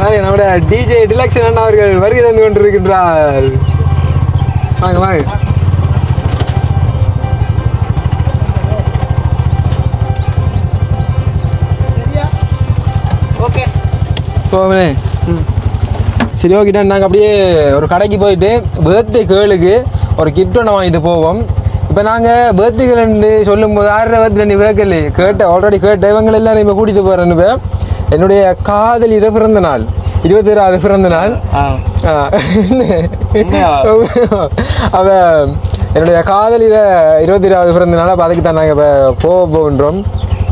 நம்முடைய டிஜே டிலக்ஷன் அண்ணா அவர்கள் வருகை தந்து கொண்டிருக்கின்றார். வாங்க வாங்க. ஓகே. போவனே. சரி ஓகேட்டா நாங்கள் அப்படியே ஒரு கடைக்கு போயிட்டு பர்த்டே கேர்ளுக்கு ஒரு கிஃப்ட் ஒன்று வாங்கிட்டு போவோம். இப்போ நாங்கள் பர்த்டே கேர்ள்னு சொல்லும் போது ஆறு பர்த்டே நீ கேட்கல கேட்ட ஆல்ரெடி கேட்ட இவங்க எல்லாரும் இப்போ கூட்டிகிட்டு போகிறேன்னு என்னுடைய காதலிட பிறந்த நாள். இருபத்தி ஆறாவது பிறந்த நாள்? அவ என்னுடைய காதலில இருபத்தி இருபது பிறந்த நாள் அப்போ அதுக்கு தான் நாங்கள் இப்போ போக போகின்றோம்.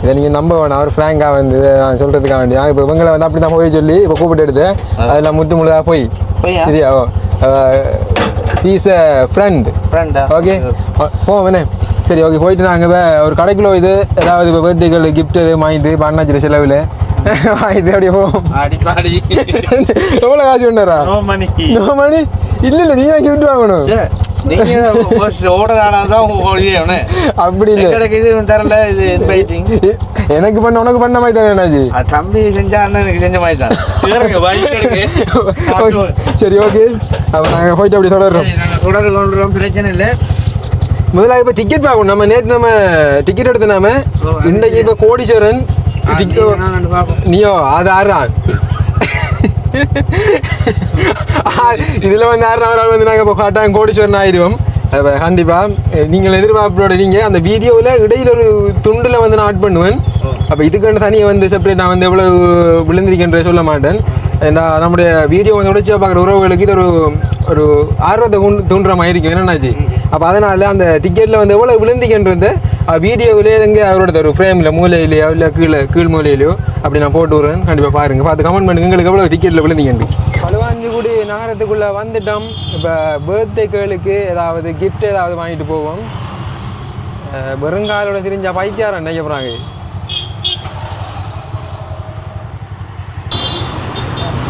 இதை நீங்கள் நம்ப வேணாம். அவர் ஃப்ராங்காக வந்து நான் சொல்கிறதுக்காக வேண்டி. இப்போ இவங்களை வந்து அப்படி தான் போய் சொல்லி இப்போ கூப்பிட்டு எடுத்து அதில் முட்டு முழுதாக போய்? சரியா? Oh she's a friend okay போவோம் வேணே சரி ஓகே போயிட்டு நாங்கள் இப்போ ஒரு கடைக்குள்ள இது ஏதாவது இப்போ பர்த்டேகள் கிஃப்ட் எது வாங்கிட்டு இப்போ அண்ணாச்சிரி செலவில் வாங்கிட்டு அப்படியே போவோம் அடி பாடி எவ்வளோ காசு கொண்டாரா நோ மணிக்கு. No money? இல்ல இல்ல நீ தான் கிஃப்ட் வாங்கணும் அப்படி இல்ல. எனக்கு இது தரல இது எனக்கு பண்ண உனக்கு பண்ண மாதிரி தானே அண்ணாஜி தம்பி செஞ்சா அண்ணனுக்கு செஞ்ச மாதிரி தான். சரி ஓகே. அப்போ நாங்கள் போயிட்டு அப்படி தொடர்றோம். கொள்றோம் பிரச்சனை இல்லை. முதல்ல இப்போ டிக்கெட் பார்க்கணும் நம்ம நேற்று நம்ம டிக்கெட் எடுத்த நாம இன்றைக்கு இப்போ கோடீஸ்வரன் நீயோ அது ஆறான் இதில் வந்து ஆறு நாள் வந்து நாங்கள் இப்போ கட்டாயம் கோடீஸ்வரன் ஆயிடுவோம் கண்டிப்பாக நீங்கள் எதிர்பார்ப்போட நீங்கள் அந்த வீடியோவில் இடையில ஒரு துண்டில் வந்து நான் ஆட் பண்ணுவேன் அப்போ இதுக்குன்னு தனியாக வந்து செப்பரேட் நான் வந்து எவ்வளோ விழுந்திருக்கேன்ற சொல்ல மாட்டேன் ஏன்னா நம்முடைய வீடியோ வந்து உடைச்சா பார்க்குற உறவுகளுக்கு இது ஒரு ஒரு ஆர்வத்தை தூண்டுற மாதிரி இருக்கும் என்னன்னாச்சு அப்போ அதனால் அந்த டிக்கெட்டில் வந்து எவ்வளோ விழுந்திக்கின்றது வீடியோவிலே எங்கே அவரோட ஒரு ஃப்ரேமில் மூலையிலையோ இல்லை கீழே கீழ் மூலையிலையோ அப்படி நான் போட்டு விடுறேன். கண்டிப்பாக பாருங்கள் பார்த்து கமெண்ட் பண்ணுங்க. எங்களுக்கு எவ்வளோ டிக்கெட்டில் விழுந்தீங்கன்னு. பழுவாஞ்சிக்குடி நகரத்துக்குள்ளே வந்துட்டோம். இப்போ பர்த்டே கேளுக்கு ஏதாவது கிஃப்ட் ஏதாவது வாங்கிட்டு போவோம். வெறுங்காலோட திரிஞ்சா பைத்தியாரம் நினைக்க போகிறாங்க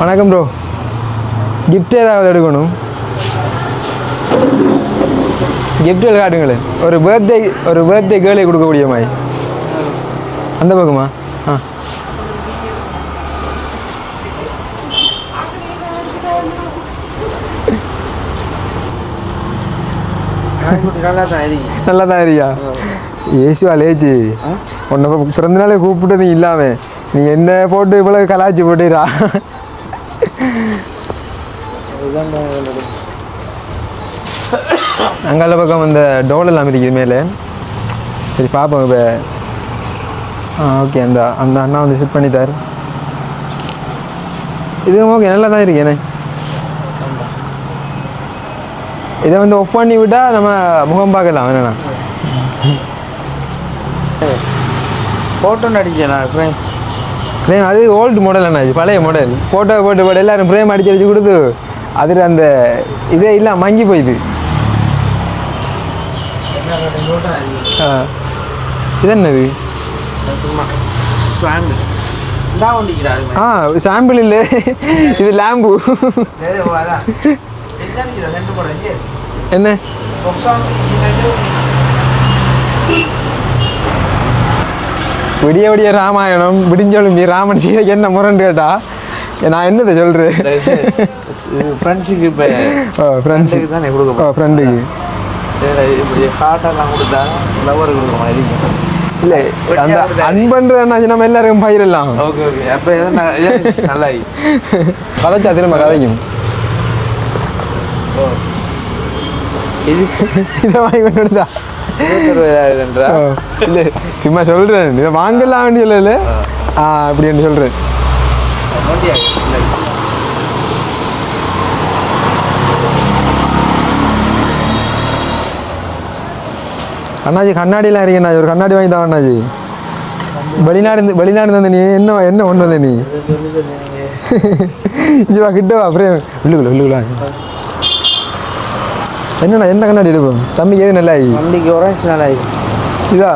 வணக்கம் ப்ரோ கிஃப்ட் ஏதாவது எடுக்கணும். கிஃப்ட்கள் காட்டுங்களேன் ஒரு பர்த்டே ஒரு பர்த்டே கேர்ளை கொடுக்கக்கூடிய மாதிரி அந்த பக்கமா ஆ நல்லா தான் இருக்கியா ஏசுவா லேச்சு உன்னை இப்ப பிறந்த நாளே கூப்பிட்டது இல்லாம நீ என்ன போட்டு இவ்வளவு கலாச்சி போட்டுடா அங்கால பக்கம் இந்த டோல் எல்லாம் இருக்குது மேலே. சரி பார்ப்போம் இப்போ. ஓகே அந்த அந்த அண்ணா வந்து செட் பண்ணித்தார் இதுவும் ஓகே நல்லா தான் இருக்கு என்ன? இதை வந்து ஒஃப் பண்ணி விட்டா நம்ம முகம் பார்க்கலாம் என்னண்ணா? ஃபோட்டோ அடிக்கலாம் ஃப்ரேம் ஃப்ரேம் அது ஓல்டு மாடல் அண்ணா இது பழைய மாடல் ஃபோட்டோ போட்டு போட்டு எல்லாரும் ஃப்ரேம் அடிச்சு அடிச்சு கொடுத்து அதில் அந்த இதே இல்லை மங்கி போயிது. ஆ. இது என்னது? ஆ சாம்பிள் இல்லை. இது லேம்பு. என்ன விடிய விடிய ராமாயணம் விடிஞ்சொழும்பி ராமன் சீதைக்கு என்ன முரண்டு கேட்டா? நான் என்னதை சொல்கிறேன் ஃப்ரெண்ட்ஸுக்கு இப்போ ஃப்ரெண்ட்ஸுக்கு தானே கொடுக்க ஃப்ரெண்டுக்கு இப்படி ஹார்ட்டெல்லாம் கொடுத்தா லவருக்கு கொடுக்க மாதிரி இல்லை அந்த அன்பன்றது என்ன நம்ம எல்லாருக்கும் பயிரெல்லாம் ஓகே ஓகே. அப்போ நல்லா கதைச்சா திரும்ப கதைக்கும். இது வாங்கி கொண்டு இல்லை சும்மா சொல்கிறேன் இதை வாங்கலாம் வேண்டிய இல்லை ஆ அப்படின்னு சொல்கிறேன் நோண்டியா இல்லை அண்ணாஜி கண்ணாடிலாம் இருக்கேண்ணா ஒரு கண்ணாடி வாங்கி தான் அண்ணாஜி. வெளிநாடு வெளிநாடு வந்து நீ என்ன என்ன ஒன்று வந்த நீ? வா கிட்ட வா அப்புறம் உள்ளுக்குள்ள உள்ளுக்குள்ள. என்னண்ணா எந்த கண்ணாடி எடுப்போம் தம்பிக்கு எது நல்லா தம்பிக்கு ஒரேஞ்ச் நல்லா இருக்கு இதா?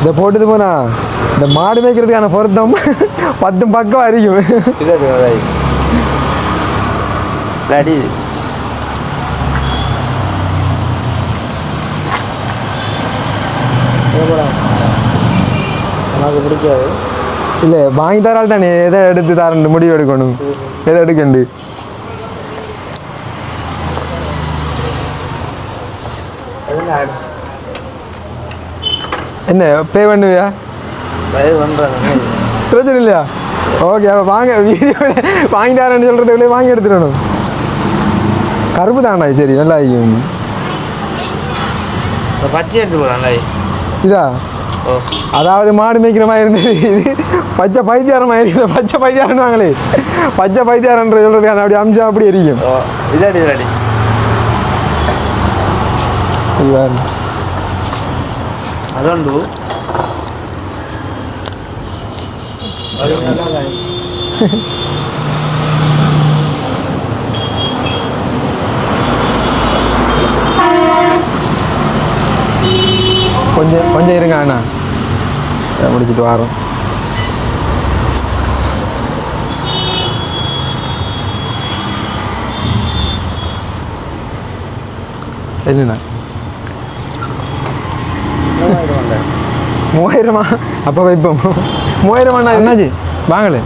இதை போட்டது போனா இந்த மாடு மேய்க்கிறதுக்கான பொருத்தம் பத்து பக்கம் அறிக்கும் இது அது நல்லா இருக்கு டாடி உனக்கு பிடிக்காது இல்லை வாங்கி தரால் தானே எதை எடுத்து தரேன் முடிவு எடுக்கணும் எதை எடுக்கண்டு என்ன பே பண்ணுவியா பிரச்சனை இல்லையா ஓகே அப்போ வாங்க வீடியோ வாங்கி தரேன்னு சொல்கிறதுக்குள்ளே வாங்கி எடுத்துடணும் கருப்பு தாண்டா சரி நல்லா பச்சை எடுத்து போகலாம்ல இதா அதாவது மாடு மேய்க்கிற மாதிரி இருந்தது. இது பச்சை பைத்தியாரம் இருக்கிற பச்சை பைத்தியாரம் வாங்களே. பச்சை பைத்தியாரன்ற சொல்கிறது அப்படி அம்சம் அப்படி எரிக்கும் இதாடி இதாடி. ಅದೊಂದು கொஞ்சம் கொஞ்சம் இருங்க அண்ணா. முடிச்சிட்டு வரோம். என்னண்ணா? மூவாயிரமா? அப்போ வைப்போம். மூவாயிரமாண்ணா? என்னாச்சு வாங்கல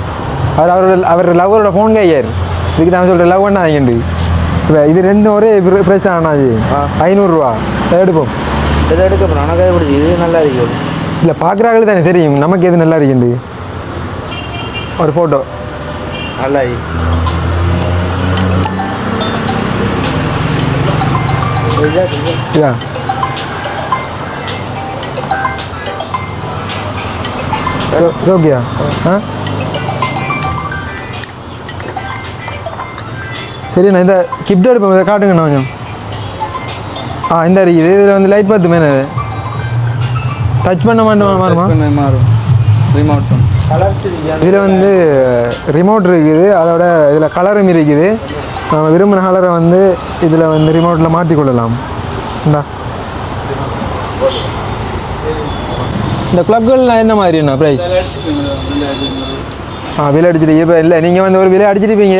அவர் அவரோட அவர் லவரோட ஃபோன் கையார் இதுக்கு தான் சொல்கிற லவ் பண்ணாதீங்கண்டு இப்போ இது ரெண்டும் ஒரே தான் அண்ணாஜி. ஐநூறுரூவா எடுப்போம். இதை எடுக்க போகிறோம் பிடிச்சி இது நல்லா இருக்குது இல்லை பார்க்குறாங்களே தானே தெரியும். நமக்கு எது நல்லா இருக்குண்டு ஒரு ஃபோட்டோ நல்லா இது. ஓகேயா ஆ? சரி நான் இந்த கிஃப்ட் எடுப்பேன். இதை காட்டுங்கண்ணா கொஞ்சம். ஆ இந்த இருக்குது இதில் வந்து லைட் பார்த்து மேலே டச் பண்ண மாட்டோம்? மாறுமா? மாறும். ரிமோட் இதில் வந்து ரிமோட் இருக்குது. அதோட இதில் கலரும் இருக்குது. நம்ம விரும்பின கலரை வந்து இதில் வந்து ரிமோட்டில் மாற்றிக்கொள்ளலாம் இந்தா. இந்த க்ளக்குலாம் என்ன மாதிரிண்ணா ப்ரைஸ் ஆ விலை அடிச்சிருக்கீங்க இப்போ இல்லை நீங்கள் வந்து ஒரு விலை அடிச்சிருப்பீங்க.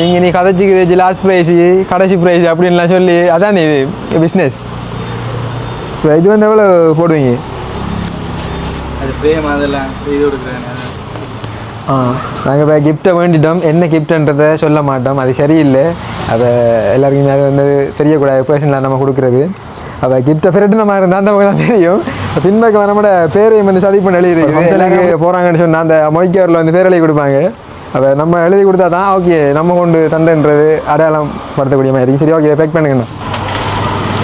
நீங்கள் நீ கதைச்சிக்கு லாஸ்ட் ப்ரைஸு கடைசி ப்ரைஸ் அப்படின்லாம் சொல்லி அதான் இது பிஸ்னஸ் இது வந்து எவ்வளோ போடுவீங்க? பிரேம் அதெல்லாம் செய்து கொடுக்குறேன். ஆ நாங்கள் இப்போ கிஃப்ட்டை வேண்டிட்டோம். என்ன கிஃப்ட்ன்றதை சொல்ல மாட்டோம். அது சரியில்லை. அதை எல்லாருக்குமே அது வந்து தெரியக்கூடாது. பர்சனலாக நம்ம கொடுக்குறது. அப்போ கிஃப்ட்டை ஃபிரட்டு நம்ம இருந்தால் அந்த தான் தெரியும். பின்பக்கம் நம்மளோட பேரையும் வந்து சதி பண்ணி எழுதி ஃபங்க்ஷனுக்கு போகிறாங்கன்னு சொன்னால் அந்த மொய்க்கரில் வந்து பேர் எழுதி கொடுப்பாங்க. அப்போ நம்ம எழுதி கொடுத்தா தான் ஓகே நம்ம கொண்டு தந்தன்றது அடையாளம் படுத்தக்கூடிய மாதிரி இருக்கும் சரி ஓகே பேக் பண்ணுங்கண்ணா.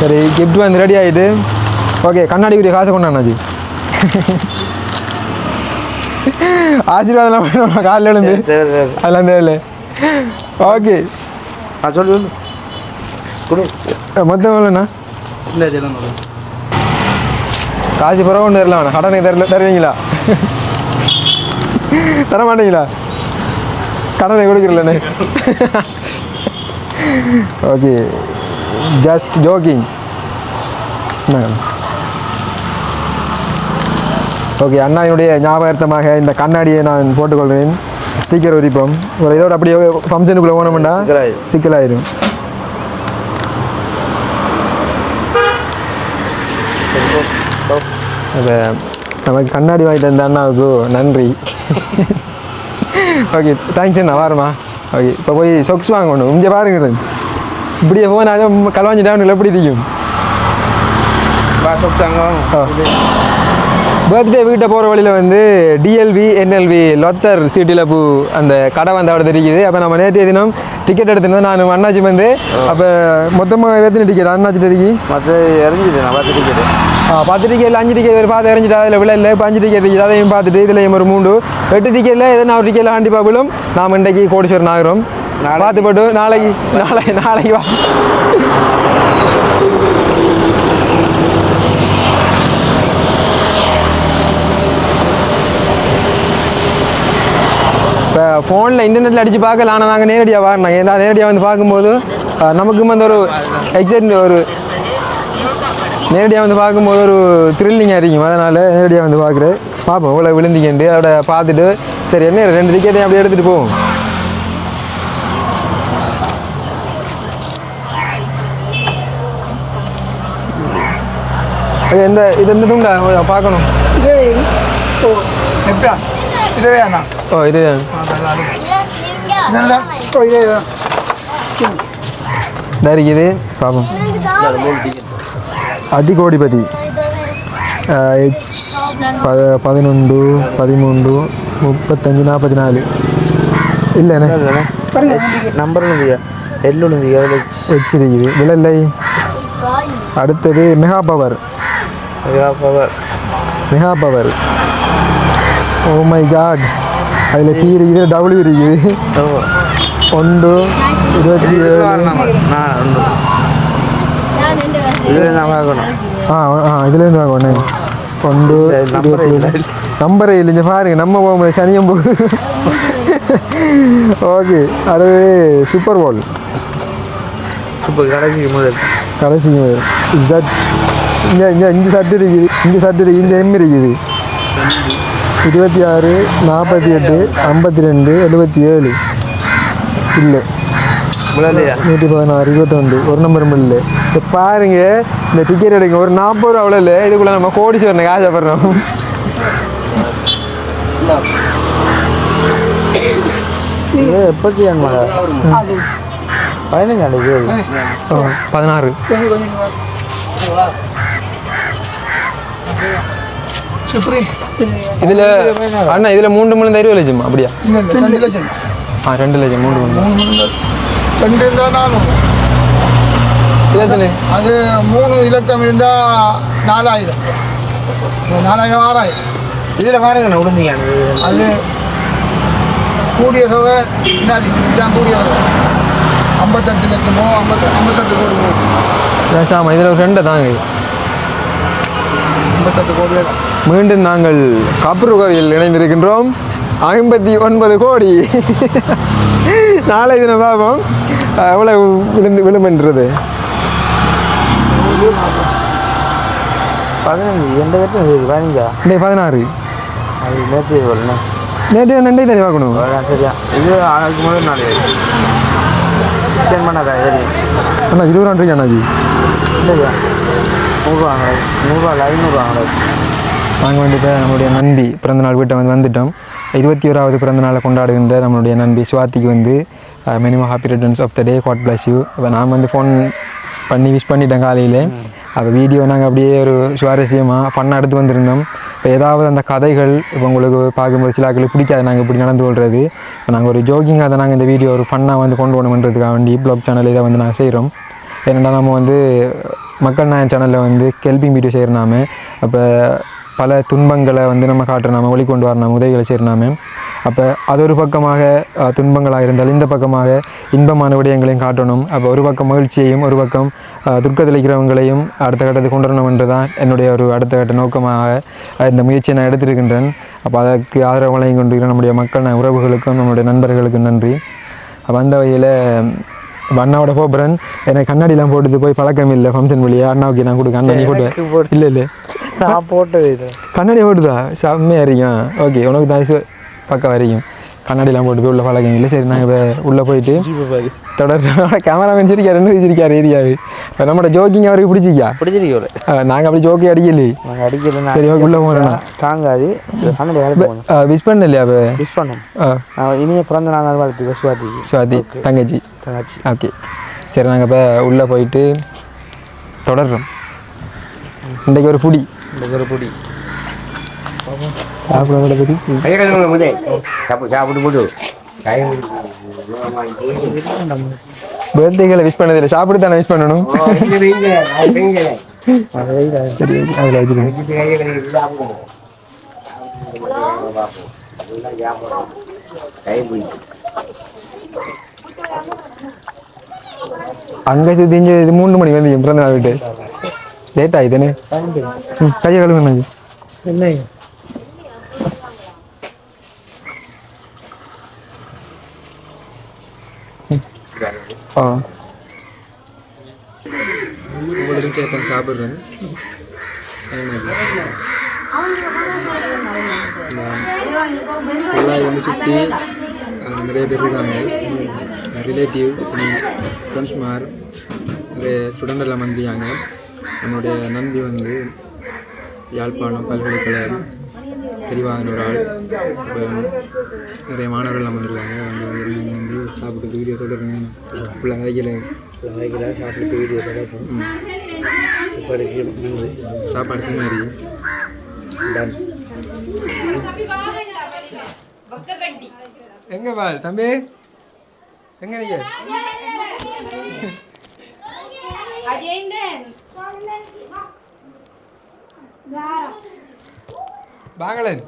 சரி கிஃப்ட் வந்து ரெடி ஆகிட்டு ஓகே கண்ணாடிக்குரிய காசை கொண்டாண்ணாச்சு ஆசீர்வாதம் பண்ணணும் காலையில் எழுந்து. சரி சரி அதெல்லாம் தேவையில்லை. ஓகே ஆ சொல்லு சொல்லு. கொடு. மொத்தம் எவ்வளோண்ணா கொடு காசு பிறகு ஒன்று தரல வேணாம் கடனை தரல தருவீங்களா? தர மாட்டீங்களா கடனை கொடுக்குறலண்ணே ஓகே ஜஸ்ட் ஜோக்கிங் ஓகே அண்ணாவினுடைய ஞாபகார்த்தமாக இந்த கண்ணாடியை நான் போட்டுக்கொள்கிறேன். ஸ்டிக்கர் உரிப்போம். ஒரு இதோட அப்படியே ஃபங்க்ஷனுக்குள்ளே போனோம்னா சிக்கலாயிரும். இப்போ நமக்கு கண்ணாடி வாங்கி தந்த அண்ணாவுக்கு நன்றி. ஓகே தேங்க்ஸ் அண்ணா வாருமா ஓகே இப்போ போய் சொக்ஸ் வாங்கணும். இங்கே பாருங்க இப்படியே போனாலும் கலவாஞ்சி டேவனில் எப்படி இருக்கும் வா சொப்சாங்க பர்த்டே வீட்டை போகிற வழியில் வந்து டிஎல்வி என்எல்வி லொத்தர் சிட்டியில் பூ அந்த கடை வந்து அவர் தெரிக்குது அப்போ நம்ம நேற்றைய தினம் டிக்கெட் எடுத்திருந்தோம். நான் அண்ணாச்சி வந்து. அப்போ மொத்தமாக எத்தனை டிக்கெட் அண்ணாச்சி அடிக்கி மற்ற இறஞ்சிட்டேன் பத்து டிக்கெட் பத்து டிக்கெட்டில் அஞ்சு டிக்கெட் வேறு பார்த்து இறஞ்சிட்டா அதில் விழ இல்லை. அஞ்சு டிக்கெட் இருக்குது அதையும் பார்த்துட்டு இதில் ஒரு மூண்டு எட்டு டிக்கெட்டில் எதனா ஒரு டிக்கெட்டில் கண்டிப்பாக விழும். நாம் இன்றைக்கு கோடீஸ்வரன் ஆகிறோம் பார்த்து போட்டு நாளைக்கு நாளைக்கு நாளைக்கு வா. ஃபோனில் இன்டர்நெட்டில் அடித்து பார்க்கல ஆனால் நாங்கள் நேரடியாக வரணும் ஏன்னா நேரடியாக வந்து பார்க்கும்போது நமக்கும் வந்து ஒரு எக்ஸைட் ஒரு நேரடியாக வந்து பார்க்கும்போது ஒரு த்ரில்லிங்காக இருக்கும். அதனால் நேரடியாக வந்து பார்க்குறேன் பார்ப்போம் இவ்வளோ விழுந்திக்கண்டு அதோட பார்த்துட்டு சரி என்ன ரெண்டு டிக்கெட்டையும் அப்படியே எடுத்துகிட்டு போவோம். எந்த இது எந்த துண்டா? பார்க்கணும். இதுவே அண்ணா ஓ இது என்னடா ஓ இதே தான் இதா இருக்குது பாப்போம் அதிகோடிபதி ஹெச் ப பதினொன்று பதிமூன்று முப்பத்தஞ்சு நாற்பத்தி நாலு இல்லைண்ணே நம்பர் எல்லு உழுந்தியா ஹெச் இருக்குது விலை இல்லை அடுத்தது mega power power mega power oh my God அதில் பி இருக்குது டபுள்யூ இருக்குது ஒன்று இருபத்தி ஏழு நான் இதில் நான் பார்க்கணும் ஆ ஆ இதுலேருந்து வாங்க ஒன்று இருபத்தி ஏழு நம்பரே இல்லைங்க பாருங்க நம்ம போகும்போது சனியம் போ ஓகே அடுத்து சூப்பர் பால் சூப்பர் கடைசி முதல் கடைசி ஜட் இங்கே இங்கே இங்கே சட்டு இருக்குது இங்கே சட்டு இருக்குது இங்கே எம் இருக்குது இருபத்தி ஆறு நாற்பத்தி எட்டு ஐம்பத்தி ரெண்டு எழுபத்தி ஏழு. இல்லை. நூற்றி பதினாறு இருபத்தொண்டு ஒரு நம்பர் இல்லை. இப்போ பாருங்க. இந்த டிக்கெட் எடுங்க. ஒரு நாற்பது ரூபா அவ்வளோ இல்லை. இதுக்குள்ளே நம்ம கோடீஸ்வரனுக்கு ஆசைப்படுறோம் இது எப்போ செய்யணும் அது. பதினஞ்சாண்டு பதினாறு. இதில் அண்ணா இதில் மூன்று மணி இருபது லட்சம் அப்படியா? இல்லை இல்லை ரெண்டு லட்சம். ஆ ரெண்டு லட்சம் மூன்று மணி ரெண்டு இருந்தால் நானும் அது மூணு இலக்கம் இருந்தால் நாலாயிரம். நாலாயிரம் ஆறாயிரம். இதில் பாருங்க நான் உளுந்திங்க அது கூடிய தொகை இதான் கூடிய தொகை. ஐம்பத்தெட்டு லட்சமோ ஐம்பத்தி ஐம்பத்தெட்டு கோடி போகும் பேசாமல் இதில் ஒரு ரெண்டை தாங்க ஐம்பத்தெட்டு கோடி மீண்டும் நாங்கள் காப்புருகோவில் இணைந்திருக்கின்றோம். ஐம்பத்தி ஒன்பது கோடி. நாளை தினம் பார்ப்போம் அஹ், எவ்வளவு விழுந்து விழுமென்றது? பதினஞ்சு எந்த கட்டும் இது பதினஞ்சா? டே பதினாறு. அது நேற்று வரணும் நேற்று ரெண்டே தடவை பார்க்கணும் சரியா? இது அதுக்கு முதல் நாள் ஸ்கேன் பண்ணாதா சரி. அண்ணா இருபது ரூபா அண்ணாஜி? இல்லையா? நூறுரூவா வாங்கலை நூறுரூவா இல்லை ஐநூறு வாங்கலை நாங்கள் வந்து இப்போ நம்மளுடைய நண்பி பிறந்தநாள் வீட்டை வந்து வந்துட்டோம். இருபத்தி ஓராவது பிறந்தநாளை கொண்டாடுகின்ற நம்மளுடைய நண்பி சுவாத்திக்கு வந்து minimum happy returns of the day God bless you இப்போ நான் வந்து ஃபோன் பண்ணி விஷ் பண்ணிட்டேன் காலையில். அப்போ வீடியோ நாங்கள் அப்படியே ஒரு சுவாரஸ்யமாக ஃபன்னாக எடுத்து வந்திருந்தோம். இப்போ ஏதாவது அந்த கதைகள் இப்போ உங்களுக்கு பார்க்கும்போது சில ஆக்களுக்கு பிடிக்காது நாங்கள் இப்படி நடந்து கொள்வது இப்போ நாங்கள் ஒரு ஜோக்கிங்காக தான் நாங்கள் இந்த வீடியோ ஒரு ஃபன்னாக வந்து கொண்டு வரணுன்றதுக்காக வேண்டி ப்ளாக் சேனல் இதை வந்து நாங்கள் செய்கிறோம் ஏன்னா நம்ம வந்து மக்கள் நாயன் சேனலில் வந்து கெல்பிங் வீடியோ செய்கிறனாம அப்போ பல துன்பங்களை வந்து நம்ம காட்டுறாமல் ஒளி கொண்டு வரணும் உதவிகளை செய்கிறனாம அப்போ அது ஒரு பக்கமாக துன்பங்களாக இருந்தால் இந்த பக்கமாக இன்பமான விடயங்களையும் காட்டணும். அப்போ ஒரு பக்கம் மகிழ்ச்சியையும் ஒரு பக்கம் துர்க்கத்தளிக்கிறவங்களையும் துக்கத்தில் இருக்கிறவங்களையும் அடுத்த கட்டத்துக்கு கொண்டு வரணும் என்று தான் என்னுடைய ஒரு அடுத்த கட்ட நோக்கமாக இந்த முயற்சியை நான் எடுத்திருக்கின்றேன். அப்போ அதற்கு ஆதரவு வழங்கி கொண்டிருக்கிற நம்முடைய மக்கள் உறவுகளுக்கும் நம்முடைய நண்பர்களுக்கும் நன்றி. அப்போ அந்த வகையில் அண்ணாவோட போகிறேன் எனக்கு கண்ணாடிலாம் போட்டுட்டு போய் பழக்கம் இல்லை. ஃபங்க்ஷன் வழியா அண்ணாவுக்கு நான் கொடுக்க அண்ணா நீ போட்டு இல்லை இல்லை. நான் போட்டது கண்ணாடி போட்டுதா? செம்மையாக இருக்கும் ஓகே உனக்கு தான் பக்கம் வரைக்கும். கண்ணாடிலாம் போட்டு போய் உள்ள பழக்கம் இல்லை சரி நாங்கள் உள்ளே போயிட்டு தொடர் கேமராமேன் சிரிக்காரு என்ன சிரிக்காரு ஏரியாவு இப்போ நம்மளோட ஜோக்கிங் அவருக்கு பிடிச்சிக்கா பிடிச்சிருக்கோல நாங்கள் அப்படி ஜோக்கி அடிக்கலையே. நாங்கள் அடிக்கிறது சரி ஓகே உள்ளே போகிறேண்ணா தாங்காது. போகணும். விஷ் பண்ண இல்லையா அப்போ? மிஸ் பண்ணோம். இனிய பிறந்த நாள் வாழ்த்துக்கு சுவாதிக்கு சுவாதி தங்கச்சி. தங்கச்சி. ஓகே சரி நாங்கள் இப்போ உள்ளே போயிட்டு தொடர்றோம். இன்றைக்கு ஒரு புடி. இந்த ஒரு பொடி. சாப்பிட பர்த்டேகளை விஷ் பண்ணதில்லை. சாப்பிட்டு தானே விஷ் பண்ணணும்? சரி அதில் அங்கே சுற்றி இது மூணு மணி வந்து பிறந்த நாள் விட்டு. லேட் ஆகிதானே கையை கழுவுங்க. என்ன ஆ. உங்களுக்கு சேர்த்து சாப்பிட்றேன். குழாய் வந்து சுற்றி நிறைய பேர் இருக்காங்க. ரிலேட்டிவ் ஃப்ரெண்ட்ஸ் மார் நிறைய ஸ்டூடெண்ட் எல்லாம் வந்துருக்காங்க. நம்மளுடைய நந்தி வந்து யாழ்ப்பாணம் பல்கலைக்கழகம் தெளிவான ஒரு ஆள். இப்ப நிறைய மாணவர்கள் நம்ம இருக்காங்க வந்து வந்து சாப்பிட்டு வீடியோ தொடருங்க பிள்ளை கதைக்கல வைக்கிறா சாப்பிட்டு வீடியோ நன்றி சாப்பாடு சின்னாரி டன் எங்க பால் தம்பி? எங்க நீங்க வாங்கலன்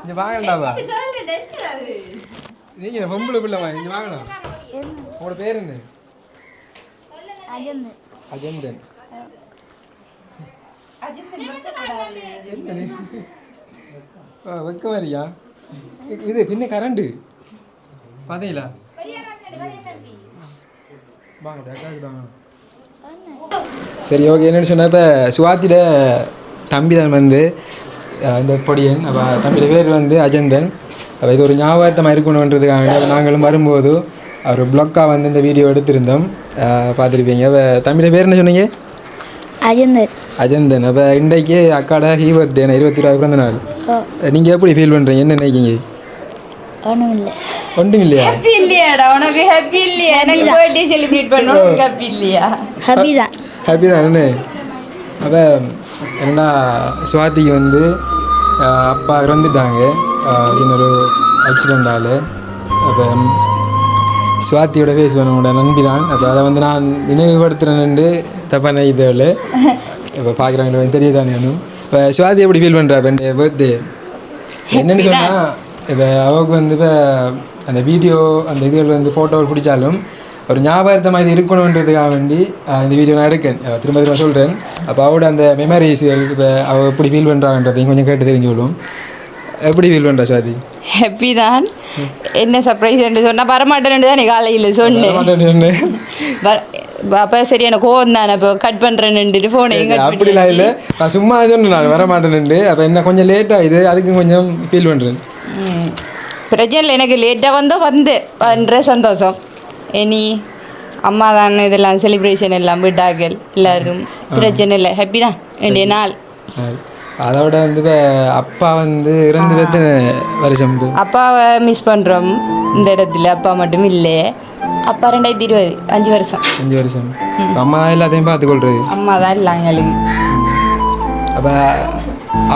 இங்க வாங்கலாப்பா நீங்க பொம்பளை பிள்ளைமா இங்க வாங்கலாம் உங்களோட பேர் என்ன அஜந்தன் வெக்க மாதிரியா இது பின்ன கரண்டு பார்த்தீங்களா வாங்க அக்காவுக்கு வாங்க சரி ஓகே என்னன்னு சொன்னா இப்போ சுவாத்திட தம்பி தான் வந்து இந்த பொடியன் அப்போ தம்பியோட பேர் வந்து அஜந்தன். அப்போ இது ஒரு ஞாபகத்தமாக இருக்கணுன்றதுக்காக நாங்களும் வரும்போது அவர் பிளாக்காக வந்து இந்த வீடியோ எடுத்திருந்தோம். பார்த்திருப்பீங்க. அப்போ தம்பியோட பேர் என்ன சொன்னீங்க? அஜந்தர் அஜந்தன். அப்போ இன்றைக்கு அக்காட ஹீ பர்த்டே இருபத்தி இருபது பிறந்த நாள் நீங்கள் எப்படி ஃபீல் பண்ணுறீங்க என்ன நினைக்கிங்க ஒன்றும் இல்லை ஒன்றும் இல்லையா? ஹாப்பி இல்லையாடா? உனக்கு ஹாப்பி இல்லையா? எனக்கு பர்த்டே செலிப்ரேட் பண்ணணும். ஹாப்பி இல்லையா? ஹபி தான் ஹாப்பி தான் என்ன அப்போ என்னடா சுவாதிக்கு வந்து அப்பா இறந்துட்டாங்க. ஒரு ஆக்சிடெண்டால் அப்போ சுவாத்தியோட ஃபேஸ் உன்னோட நண்பி தான். அப்போ அதை வந்து நான் நினைவுபடுத்துகிறேன்னு தப்பாக நினைக்கிறதில்ல இப்போ பார்க்குறாங்க தெரியுதானே ஒன்றும் இப்போ சுவாதி எப்படி ஃபீல் பண்ணுறா இப்போ என் பர்த்டே என்னென்னு சொன்னால் இப்போ அவருக்கு வந்து இப்போ அந்த வீடியோ அந்த இதுகள் வந்து ஃபோட்டோவில் பிடிச்சாலும் ஒரு ஞாபகத்தமாக இது இருக்கணுன்றதுக்காக வேண்டி இந்த வீடியோ நான் எடுக்கேன். திரும்ப திரும்ப சொல்கிறேன் அப்போ அவரோட அந்த மெமரிஸ்கள் இப்போ அவள் எப்படி ஃபீல் பண்ணுறாங்கன்றதையும் கொஞ்சம் கேட்டு தெரிஞ்சுக்கொள்ளும் எப்படி ஃபீல் பண்ணுறா சுவாதி ஹாப்பி தான். என்ன சர்ப்ரைஸ் சொன்னா வரமாட்டேன்னு தான் நீ காலையில் சொன்னேன். அப்போ சரி எனக்கு கோவம் தானே. இப்போ கட் பண்ணுறேன்னுட்டு கட் அப்படிலாம் இல்லை. நான் சும்மா சொன்னேன் நான் வர மாட்டேன்னுட்டு அப்போ என்ன கொஞ்சம் லேட் ஆகுது அதுக்கு கொஞ்சம் ஃபீல் பண்ணுறேன். பிரச்சனை இல்லை எனக்கு லேட்டாக வந்தோ வந்து. வந்த சந்தோஷம். இனி அம்மா தான் இதெல்லாம் செலிப்ரேஷன் எல்லாம் விட்டார்கள் எல்லாரும் பிரச்சனை இல்லை. ஹாப்பி தான். வேண்டிய நாள். அதோட வந்து அப்பா வந்து இறந்து எத்தனை வருஷம்? அப்பாவை மிஸ் பண்ணுறோம் இந்த இடத்துல அப்பா மட்டும் இல்லை. அப்பா ரெண்டாயிரத்தி இருபது அஞ்சு வருஷம். அஞ்சு வருஷம். அம்மா எல்லாத்தையும் பார்த்துக்கொள்றது. அம்மா தான் இல்லை எங்களுக்கு அப்போ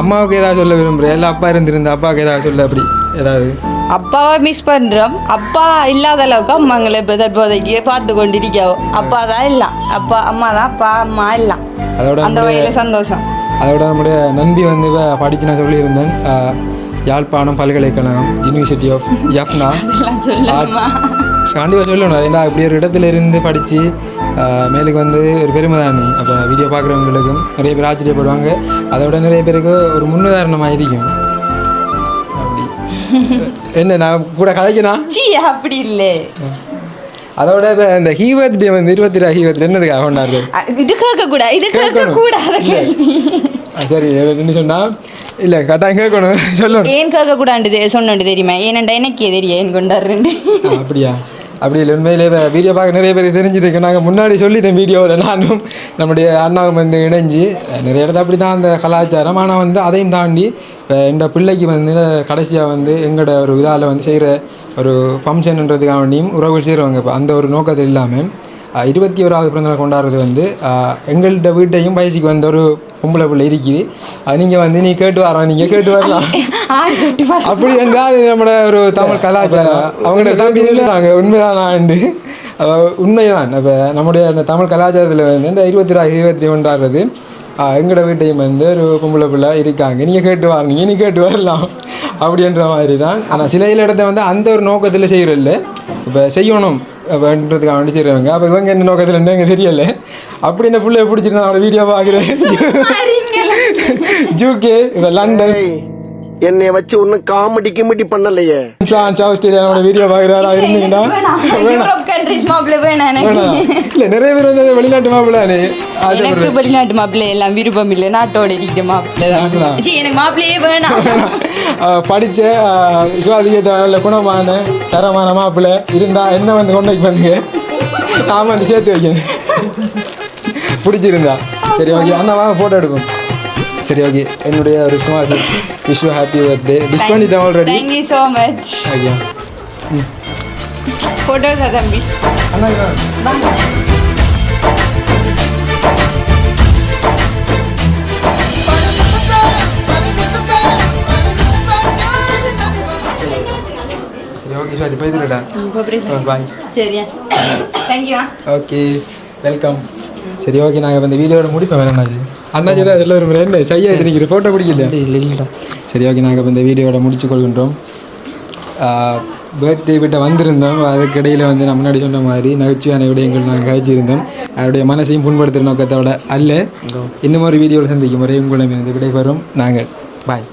அம்மாவுக்கு ஏதாவது சொல்ல விரும்புகிறேன் இல்லை அப்பா இருந்திருந்தா அப்பாவுக்கு ஏதாவது சொல்ல அப்படி ஏதாவது? அப்பாவை மிஸ் பண்ணுறோம் அப்பா இல்லாத அளவுக்கு அம்மாங்களை இப்போ தற்போதைக்கு பார்த்து கொண்டிருக்கோம் அப்பா தான் இல்லை அப்பா அம்மா தான் அப்பா அம்மா இல்லை அந்த வகையில் சந்தோஷம். அதோட நம்முடைய நண்பி வந்து படித்து நான் சொல்லியிருந்தேன். யாழ்ப்பாணம் பல்கலைக்கழகம் யூனிவர்சிட்டி ஆஃப் சொல்லணுமா கண்டிப்பாக சொல்லணும். ஏன்னா இப்படி ஒரு இடத்துல இருந்து படித்து மேலுக்கு வந்து ஒரு பெருமை தானே. அப்போ வீடியோ பார்க்குறவங்களுக்கும் நிறைய பேர் ஆச்சரியப்படுவாங்க. அதோட நிறைய பேருக்கு ஒரு முன்னுதாரணமாக இருக்கும். என்ன நான் கூட கதைக்கணும் சி அப்படி இல்லை. அதோட இந்த ஹீவத் டே வந்து இருபத்தி ரெண்டு ஹீவத் என்னதுக்காக கொண்டாடுறது அ, இது கேட்க கூடாது இது கேட்க. கூடாத கேள்வி. சரி என்ன சொன்னா? இல்லை கட்டாயம் கேட்கணும். சொல்லணும். ஏன் கேட்க கூடாது சொன்னது தெரியுமா? ஏனண்டா எனக்கே தெரியும் ஏன் கொண்டாடுறேன் அப்படியா? அப்படி இல்லை உண்மையிலே வீடியோ பார்க்க நிறைய பேர் தெரிஞ்சிருக்கு. நாங்கள் முன்னாடி சொல்லிட்டேன் வீடியோவில் நானும் நம்முடைய அண்ணாவும் வந்து இணைஞ்சு நிறைய இடத்துல அப்படி தான் அந்த கலாச்சாரம். ஆனால் வந்து அதையும் தாண்டி இப்போ எந்த பிள்ளைக்கு வந்து கடைசியாக வந்து எங்களோட ஒரு இதால் வந்து செய்கிற ஒரு ஃபங்க்ஷன்ன்றதுக்காக வேண்டியும் உறவுகள் செய்கிறவங்க இப்போ அந்த ஒரு நோக்கத்தில் இல்லாமல் இருபத்தி ஓராவது பிறந்தநாள் கொண்டாடுறது வந்து எங்கள்கிட்ட வீட்டையும் வயசுக்கு வந்த ஒரு பொம்பளை பிள்ளை இருக்குது. நீங்கள் வந்து நீ கேட்டு வரலாம் நீங்கள் கேட்டு வரலாம் அப்படி என்றால் அது நம்மளோட ஒரு தமிழ் கலாச்சாரம். அவங்கள்ட்ட தம்பி சொல்லுறாங்க உண்மைதான் ஆண்டு உண்மைதான். இப்போ நம்முடைய அந்த தமிழ் கலாச்சாரத்தில் வந்து இந்த இருபத்தி ரூபா இருபத்தி ஒன்றாடுறது எங்களோட வீட்டையும் வந்து ஒரு பொம்பளை பிள்ளை இருக்காங்க. நீங்கள் கேட்டு வரீங்க நீ கேட்டு வரலாம். அப்படின்ற மாதிரி தான் ஆனால் சில இடத்த வந்து அந்த ஒரு நோக்கத்தில் செய்கிறதில்ல இப்போ செய்யணும். அப்படின்றதுக்காக வேண்டி செய்கிறவங்க அப்போ இவங்க என்ன நோக்கத்தில் என்னங்க தெரியல அப்படி இந்த பிள்ளைய பிடிச்சிருந்தா வீடியோ பார்க்குறேன் ஜூகே இப்போ லண்டன் என்னை வச்சு ஒன்னும் காமெடி கிமெடி பண்ணலையே பிரான்ஸ் ஆஸ்திரேலியாவோட வீடியோ பார்க்குறாரா இருந்தீங்கன்னா எனக்கு. இல்ல நிறைய பேர் வந்து வெளிநாட்டு மாப்பிள்ளானே எனக்கு வெளிநாட்டு மாப்பிள்ளை எல்லாம் விருப்பம் இல்லை. நாட்டோட இருக்கிற மாப்பிள்ளை? தான் சி எனக்கு மாப்பிள்ளையே வேணாம். படித்த சுவாதிகத்தை நல்ல குணமான தரமான மாப்பிள்ளை இருந்தா என்ன வந்து கான்டாக்ட் பண்ணுங்க? நான் வந்து சேர்த்து வைக்கிறேன் பிடிச்சிருந்தா. சரி ஓகே அண்ணா வாங்க ஃபோட்டோ எடுப்போம். சரி ஓகே என்னுடைய ஒரு சும்மா விஷ் ஹாப்பி பர்த்டே விஷ் பண்ணிட்டேன் already thank you so much ஐயா ஃபோட்டோ தம்பி. அண்ணா இப்போ பாய் சரியா தேங்க்யூ ஓகே வெல்கம் சரி ஓகே நாங்கள் இப்போ இந்த வீடியோட முடிப்போம் வேறு அண்ணாஜி தான் சொல்ல விரும்புகிறேன் என்ன செய்ய நிற்கிற ஃபோட்டோ பிடிக்கல இல்லை சரி ஓகே நாங்கள் இப்போ இந்த வீடியோட முடிச்சு கொள்கின்றோம் பர்த்டே விட்ட வந்திருந்தோம் அதுக்கிடையில் வந்து நம்ம முன்னாடி சொன்ன மாதிரி நகைச்சுவையான விடயங்கள் நாங்கள் கழிச்சிருந்தோம் அவருடைய மனசையும் புண்படுத்துகிற நோக்கத்தோட அல்ல இன்னும் ஒரு வீடியோவில் சந்திக்கும் முறை உங்களிடம் இருந்து விடைபெறும் நாங்கள் பாய்